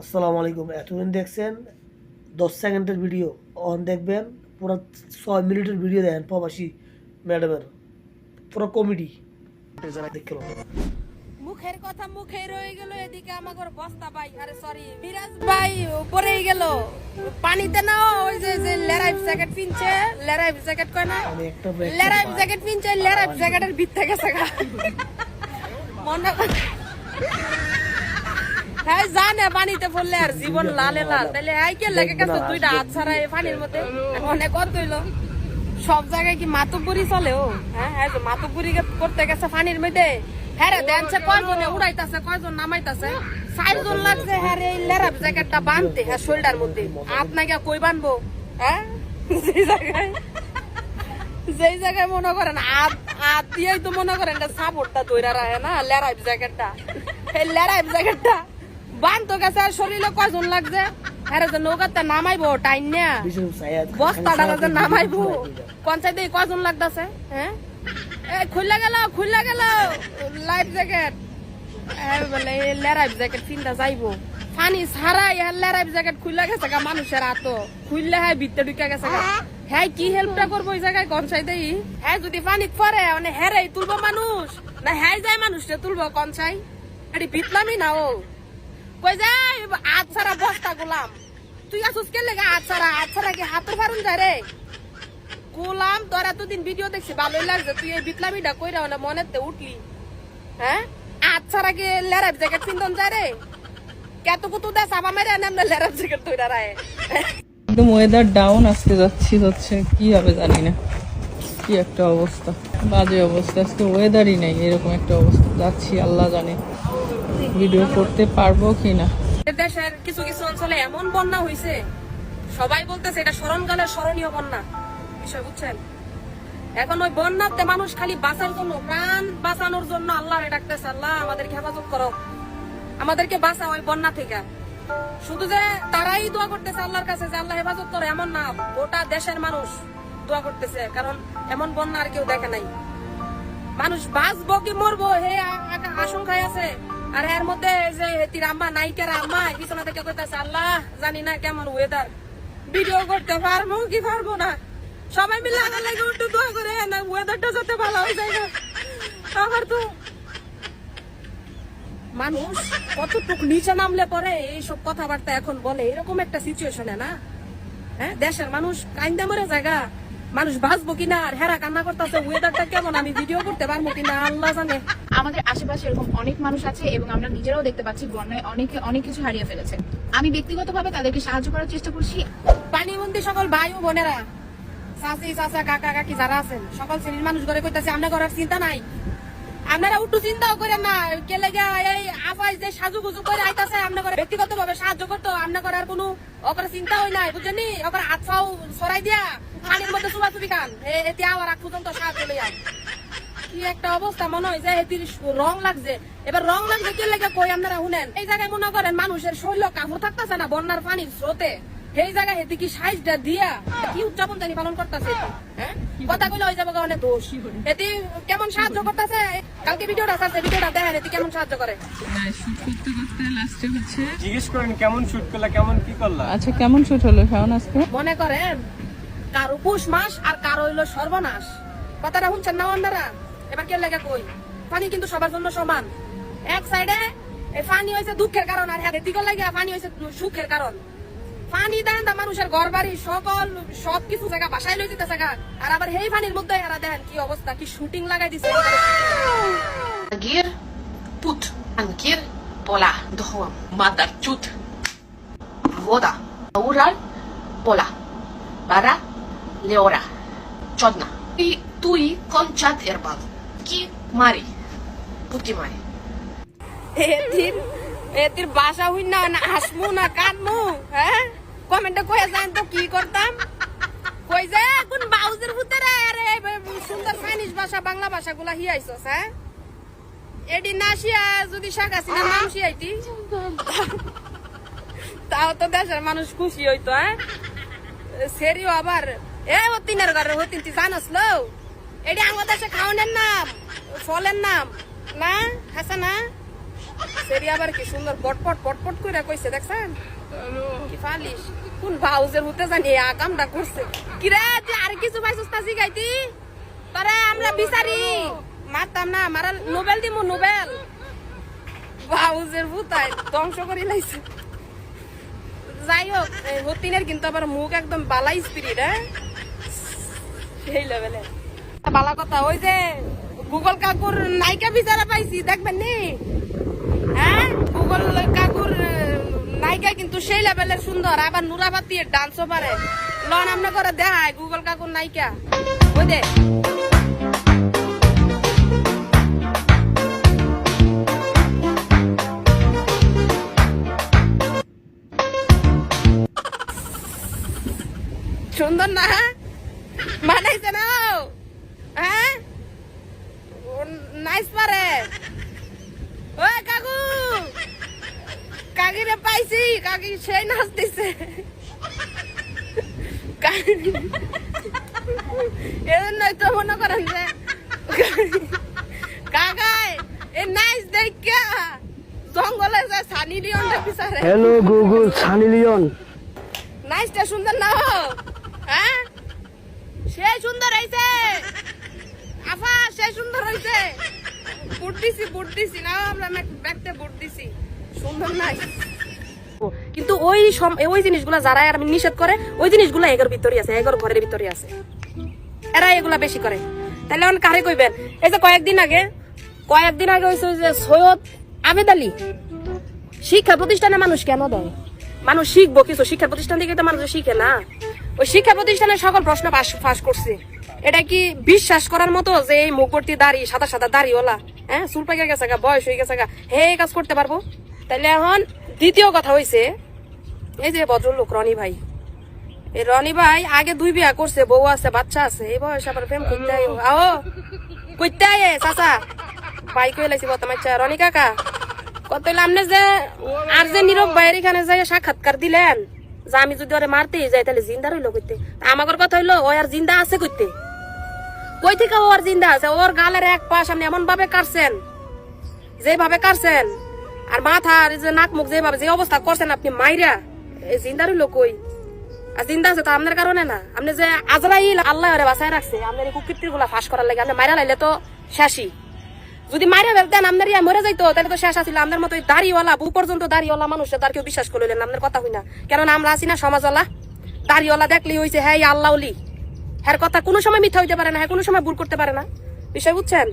আসসালামু আলাইকুম। এতদিন দেখছেন দশ সেকেন্ডের ভিডিও অন দেখবেন পুরো ছয় মিনিটের ভিডিও দেখেন প্রবাসী ম্যাডামের। পুরো কমেডি পাবেন। মুখের কথা মুখে রয়ে গেল এদিকে আমাকে বস্তা ভাই আরে সরি মিরাজ ভাই পরেই গেল। পানিতে না ওই যে যে লেরাইফ জ্যাকেট পিনছে লেরাইফ জ্যাকেট কয় না? পাই। জ্যাকেট পিনছে লেরাইফ জ্যাকেটের ভিতরে গেছে গা। মনে হ্যাঁ জানে পানিতে পড়লে আর জীবন লালে লাল। তাহলে এই কে লেগে গেছে দুইটা হাত ছাড়া এই পানির মধ্যে? অনেক কত হইল। সব জায়গায় কি মাতুপুরি চলে ও? হ্যাঁ হ্যাঁ মাতুপুরি করতে গেছে পানির মধ্যে। হ্যাঁ রে দেখছে কয়জনে? উড়াইতাছে কয়জন নামাইতাছে? চারজন লাগছে হ্যাঁ রে লেরাপ জ্যাকেটটা হ্যাঁ শোল্ডার মধ্যে। আপনাকে কই বানবো? হ্যাঁ? সেই জায়গায় যেই জায়গায় মনে করেন দিয়েই তো মনে করেন এটা সাপোর্টটা তৈরা রাখে না লেরাইপ জ্যাকেটটা। এই লেরাইপ জ্যাকেটটা গেছে আর শরীরে কয়জন লাগছে? হ্যাঁ যে নৌকাতে নামাইবো টাইম নেয়া বস্তাটা যে নামাইবো ঘুরাই দিয়ে যায়। পঞ্চায়েতে কজন লাগতেছে এ খুললা গেল খুললা গেল। Life jacket. বলে লেরাইফ জ্যাকেট চিন্তা যাইবো। পানি ছাড়াই লেরাইফ জ্যাকেট খুললা গেছে গা মানুষের হাত খুললে হ্যাঁ ভিতরে ঢুকে গেছে গা। হ্যাঁ কি হেল্পটা করব ওই জায়গায় কনসাই দেই হ্যাঁ যদি পানি পরে মানে হেরে তুলবো মানুষ। না হ্যাঁ যায় মানুষটা তুলবো কনসাই এটি বিতলামই না ও। কই ছাড়া বস্তা তুই কে লেগে ছাড়া? ছাড়া কি রে? গোলাম ভিডিও কইরা না মনেতে উঠলি। হ্যাঁ? ছাড়া কি জ্যাকেট রে? সাবা মেরে জ্যাকেট রায়। একদম ওয়েদার ডাউন যাচ্ছি কি হবে জানি না। কি একটা অবস্থা, বাজে অবস্থা, আজকে ওয়েদারই নেই, এরকম একটা অবস্থা। যাচ্ছি, আল্লাহ জানে। ভিডিও করতে পারব কি না দেশের কিছু কিছু অঞ্চলে এমন বন্যা হইছে, সবাই বলতেছে এটা স্মরণকালের স্মরণীয় বন্যা। বিষয় বুঝছেন? এখন ওই বন্যাতে মানুষ খালি বাঁচার জন্য, প্রাণ বাঁচানোর জন্য আল্লাহ ডাকতেছে, আল্লাহ, আমাদেরকে হেফাজত করো। আমাদেরকে বাঁচাও ওই বন্যা থেকে। শুধু যে তারাই দোয়া করতেছে আল্লাহর কাছে যে, আল্লাহ, হেফাজত করো, এমন না, গোটা দেশের মানুষ দোয়া করতেছে। কারণ এমন বন্যা আর কেউ দেখে নাই। মানুষ বাঁচবো কি মরবো, হে আশঙ্কায় আছে। আর এর মধ্যে যে থেকে আল্লাহ, জানি না কেমন ওয়েদার ভিডিও করতে পারব কি পারব না? সবাই মিলে আমার লাগে একটু দোয়া করে না ওয়েদারটা যাতে ভালো হয়ে যায় তো মানুষ কতটুক নিচে নামলে পরে এইসব কথাবার্তা এখন বলে, এরকম একটা সিচুয়েশনে না? হ্যাঁ দেশের মানুষ কাইন্দা মরে জায়গা মানুষ বাঁচবো কিনা আর হেরা কান্না করতেছে ওয়েদারটা কেমন আমি ভিডিও করতে পারব কিনা আল্লাহ জানে। আমাদের আশেপাশে এরকম অনেক মানুষ আছে এবং আমরা নিজেরাও দেখতে পাচ্ছি বন্যায় অনেকে অনেক কিছু হারিয়ে ফেলেছে। আমি ব্যক্তিগতভাবে তাদেরকে সাহায্য করার চেষ্টা করছি। পানিবন্দী সকল ভাই ও বোনেরা চাচি চাচা কাকা কাকি যারা আছেন সকল শ্রেণির মানুষ ঘরে করতেছে আমরা করার চিন্তা নাই। আপনারা একটু চিন্তাও করেন না। কে লেগে এই আফাই যে সাজু গুজু করে আইতাছে আমরা করে ব্যক্তিগত ভাবে সাহায্য করতো আমরা করার কোনো ওকর চিন্তা হই নাই, বুঝছেন ওকর হাত পাও সরাই দিয়া পানির মধ্যে চুবা চুবি খান। এতে আবার আগ পর্যন্ত সাহায্য লইয়া কি একটা অবস্থা মনে হয় যে এটির রং লাগছে। এবার রং লাগছে কি লেগে কই আপনারা শুনেন? এই জায়গায় মনে করেন মানুষের শৈল কাপড় থাকতেছে না, বন্যার পানির স্রোতে। সেই জায়গায় হেতি কি সাইজটা দিয়া? কি উদযাপন জানি পালন করতেছে হ্যাঁ? কথা কইলে হয়ে যাবে অনেক দোষ। এটি কেমন সাহায্য করতেছে? কালকে ভিডিওটা আছে ভিডিওটা দেখেন এটি কেমন সাহায্য করে। শুট করতে করতে লাস্টে হচ্ছে জিজ্ঞেস করেন কেমন শুট করলা কেমন কি করলা? আচ্ছা কেমন শুট হলো শাওন আজকে? মনে করেন কারও পুষ মাস আর কারও হইল সর্বনাশ। কথাটা শুনছেন না আপনারা এবার কে লেগে কই? পানি কিন্তু সবার জন্য সমান। এক সাইডে এই পানি হয়েছে দুঃখের কারণ আর হ্যাঁ দিকে লাগে পানি হয়েছে সুখের কারণ। পানি দেন তা মানুষের ঘর বাড়ি সকল সব কিছু জায়গা বাসায় লই যেতে জায়গা। আর আবার এই পানির মধ্যে এরা দেখেন কি অবস্থা কি শুটিং লাগাই দিছে। ural pola bara leora chodna i tui konchat erbal ki mari puti mari এতির এতির বাসা হইন না না হাসমু না কানমু হ্যাঁ? কমেন্টে কয়ে যান তো, কি করতাম? কই যে কোন বাউজের ভিতরে, আরে সুন্দর চাইনিজ ভাষা, বাংলা ভাষা গুলা হিয়াইছস হ্যাঁ? এডি না শিয়া, যদি শেখ হাসিনা নাম শিয়াইতি। তাও তো দেশের মানুষ খুশি হইতো হ্যাঁ? সেরিও আবার, এ হতিনের ঘরে হতিন তুই জানাস লো এডি আমার দেশে খাওয়ানোর নাম, ফলের নাম, না হাসা না সেরি আবার কি সুন্দর পটপট পটপট করে কইছে, দেখছেন? কি ফালিস কোন ভাউজের হতে জানি এই আকামটা করছে। কি রে, তুই আর কিছু পাইছিস তা শিখাইতি তোরে আমরা বিচারি। মারতাম না, মারা নোবেল দিমু, নোবেল। ভাউজের ভূতায় ধ্বংস করে লাইছে। যাই হোক হতিনের কিন্তু আবার মুখ একদম বালাই স্পিরিট হ্যাঁ? সেই লেভেলে। বালা কথা, ওই যে গুগল কাকুর নায়িকা বিচারা পাইছি দেখবেন নি হ্যাঁ গুগল কাকুর আহ, নায়িকা কিন্তু সেই লেভেলের সুন্দর। আবার নুরাবাতি ডান্সও পারে। লন, আমরা করে দেখায় গুগল কাকুর নায়িকা। ওই কাকি সেই নাচতেছে। এজন্যই তো মনে করেন যে কাকাই এ নাইস দেখা জঙ্গলে সানি লিওনটা বিচারে। Hello Google Sunny Leone. নাইসটা সুন্দর না? হ্যাঁ? সে সুন্দর হয়েছে আফা সে সুন্দর হয়েছে বুট দিছি বুট দিছি না আমরা ব্যাগতে বুট দিছি সুন্দর নাই কিন্তু ওই ওই জিনিসগুলো যারা আর নিষেধ করে, ওই জিনিসগুলো এগোর ভিতরে আছে, এগোর ঘরের ভিতরে আছে। এরা এগুলা বেশি করে। তাহলে এখন কারে কইবেন? এই যে কয়েকদিন আগে কয়েকদিন আগে হয়েছে যে সৈয়দ আবেদ আলী। শিক্ষা প্রতিষ্ঠানে মানুষ কেন দেয়? মানুষ শিখব কিছু। শিক্ষা প্রতিষ্ঠান থেকে তো মানুষ শিখে না। ওই শিক্ষা প্রতিষ্ঠানের সকল প্রশ্ন ফাঁস করছে। এটা কি বিশ্বাস করার মতো যে এই মুখবর্তী দাড়ি, সাদা সাদা দাড়িওয়ালা? হ্যাঁ চুল পাকে গেছে বয়স হয়ে গেছে হে কাজ করতে পারব? তাইলে এখন দ্বিতীয় কথা হয়েছে এই যে ভদ্রলোক রনি ভাই। এই রনি ভাই আগে দুই বিয়া করছে, বউ আছে, বাচ্চা আছে, এই বয়স আবার প্রেম করতে আও আয়ে, চাচা। ভাই কই লাইছি বর্তমান রনি কাকা। কত আমনে যে আর যে নীরব ভাইয়ের এখানে যাই সাক্ষাৎকার দিলেন। যে আমি যদি ওরে মারতে যাই, তাহলে জিন্দা রইল কইতে। আমার কথা হইল, ও আর জিন্দা আছে কইতে। কই থেকে ওর জিন্দা আছে? ওর গালের এক পাশ আপনি এমন ভাবে কাটছেন, যেভাবে কাটছেন। আর মাথার এই যে নাক মুখ যেভাবে যে অবস্থা করছেন আপনি, মাইরা। এই জিন্দা রইল কই আর জিন্দা আছে তো আপনার কারণে না। আপনি যে আজরাইল আল্লাহ বাঁচায় রাখছে, আপনার এই কুকৃতিরগুলা ফাঁস করার লাগে আপনি মাইরা লাইলে তো শেষই। যদি মাইরা ফেলতেন, আপনার ইয়া মরে যাইতো, তাহলে তো শেষ আছিল। আপনার মতো দাড়িওয়ালা, বউ পর্যন্ত দাড়িওয়ালা মানুষের তার কেউ বিশ্বাস করলেন আপনার কথা হই না। কেননা আমরা আছি না সমাজওয়ালা। দাড়িওয়ালা দেখলেই হয়েছে হ্যাঁ আল্লাহ হ্যাঁ কথা কোনো সময় মিথ্যা হইতে পারে না হ্যাঁ কোনো সময় ভুল করতে পারে না। বিষয় বুঝছেন?